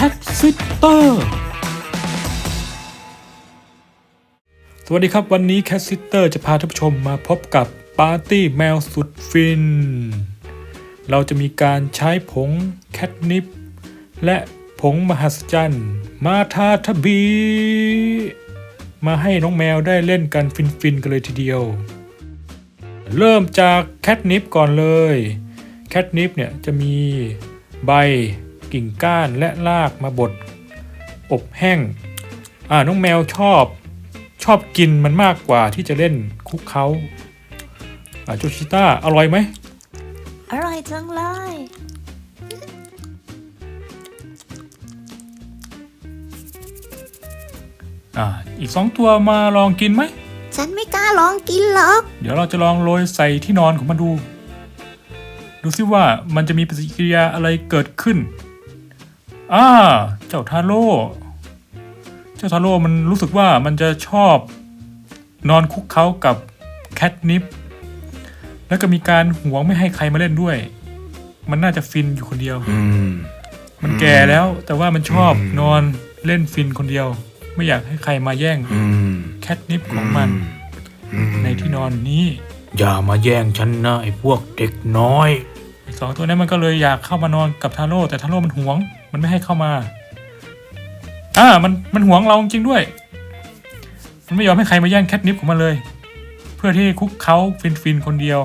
Cat Sitter สวัสดีครับวันนี้ Cat Sitter จะพาท่านผู้ชมมาพบกับปาร์ตี้แมวสุดฟิน เราจะมีการใช้ผงแคทนิปและผงมหัศจรรย์มาทาทบี มาให้น้องแมวได้เล่นกันฟินๆกันเลยทีเดียว เริ่มจากแคทนิปก่อนเลย แคทนิปเนี่ยจะมีใบ กิ่งก้านและรากมาบดอบแห้งอ่าน้องแมวชอบชอบกินมันมากกว่าที่จะเล่นคุกเขาอ่าโจชิต้าอร่อยไหมอร่อยจังเลยอ่าอีกสองตัวมาลองกินไหม ฉันไม่กล้าลองกินหรอก เดี๋ยวเราจะลองโรยใส่ที่นอนของมันดู ดูซิว่ามันจะมีปฏิกิริยาอะไรเกิดขึ้น อ่าเจ้าทาโร่เจ้าทาโร่มันรู้สึกว่ามันจะชอบนอนคุกเขากับแคทนิปแล้วก็มีการหวงไม่ให้ใครมาเล่นด้วย มันน่าจะฟินอยู่คนเดียว อืม มันแก่แล้ว แต่ว่ามันชอบอืม นอนเล่นฟินคนเดียว ไม่อยากให้ใครมาแย่งอืมแคทนิปของมัน อืมในที่นอนนี้ อย่ามาแย่งฉันนะไอ้พวกเด็กน้อยไอ้ สองตัวนั้นมันก็เลยอยากเข้ามานอนกับทาโร่แต่ทาโร่มันหวง มันไม่ให้เข้ามาอ่ามันมันหวงเราจริงด้วย มันไม่ยอมให้ใครมาแย่งแคทนิปของมันเลย เพื่อที่คุกเขาฟินฟินๆคนเดียว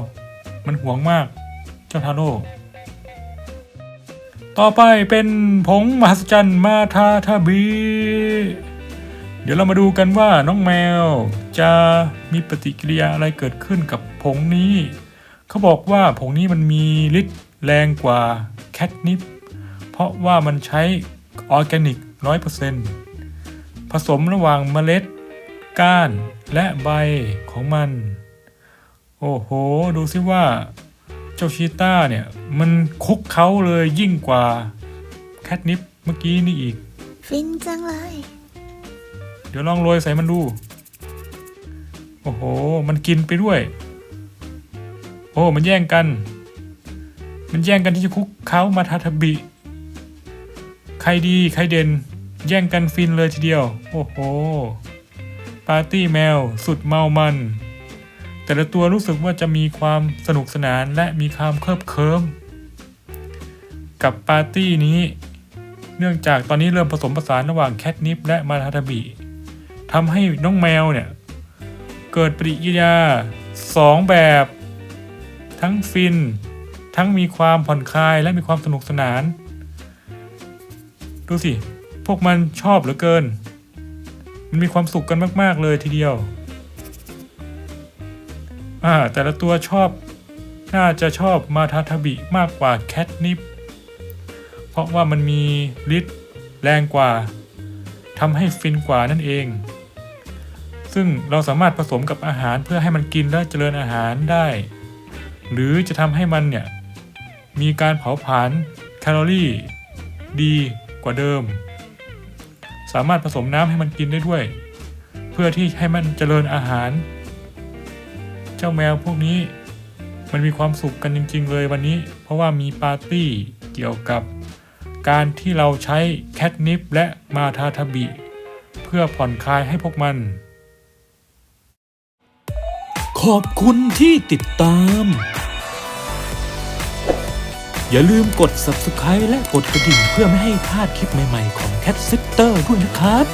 มันหวงมากเจ้าทาโร่ต่อไปเป็นผงมหัศจรรย์มาทาทาบีเดี๋ยวเรามาดูกันว่าน้องแมวจะมีปฏิกิริยาอะไรเกิดขึ้นกับผงนี้ เขาบอกว่าผงนี้มันมีฤทธิ์แรงกว่าแคทนิปเพราะว่ามันใช้ออร์แกนิกร้อยเปอร์เซ็นต์ผสมระหว่างเมล็ด ก้านและใบของมัน โอ้โห ดูซิว่า เจ้าชีต้าเนี่ย มันคุกเขาเลยยิ่งกว่าแคทนิปเมื่อกี้นี่อีก ฟินจังเลย เดี๋ยวลองโรยใส่มันดู โอ้โห มันกินไปด้วย โอ้มันแย่งกัน มันแย่งกันที่จะคุกเขามาทาทบิ ใครดีใครเด่น แย่งกันฟินเลยทีเดียว โอ้โห ปาร์ตี้แมวสุดเมามัน แต่ละตัวรู้สึกว่าจะมีความสนุกสนานและมีความเคลิบเคลิ้มกับปาร์ตี้นี้ เนื่องจากตอนนี้เริ่มผสมผสานระหว่างแคทนิปและมาทาทบิทำให้น้องแมวเนี่ย เกิดปฏิกิริยาสองแบบ ทั้งฟิน ทั้งมีความผ่อนคลายและมีความสนุกสนาน ดูสิ พวกมันชอบเหลือเกิน มันมีความสุขกันมาก ๆ เลยทีเดียวอ่าแต่ละตัวชอบ น่าจะชอบมาทาทาบิมากกว่าแคทนิปเพราะว่ามันมีฤทธิ์แรงกว่าทำให้ฟินกว่านั่นเอง ซึ่งเราสามารถผสมกับอาหารเพื่อให้มันกินและเจริญอาหารได้ หรือจะทำให้มันเนี่ย มีการเผาผลาญแคลอรี่ดีกว่าเดิม สามารถผสมน้ำให้มันกินได้ด้วย เพื่อที่ให้มันเจริญอาหาร เจ้าแมวพวกนี้มันมีความสุขกันจริง ๆ เลยวันนี้ เพราะว่ามีปาร์ตี้เกี่ยวกับการที่เราใช้แคทนิปและมาทาทบิ เพื่อผ่อนคลายให้พวกมัน ขอบคุณที่ติดตาม อย่าลืมกด subscribe และกดกระดิ่งเพื่อไม่ให้พลาดคลิปใหม่ๆของ Cat Sitter ด้วยนะครับ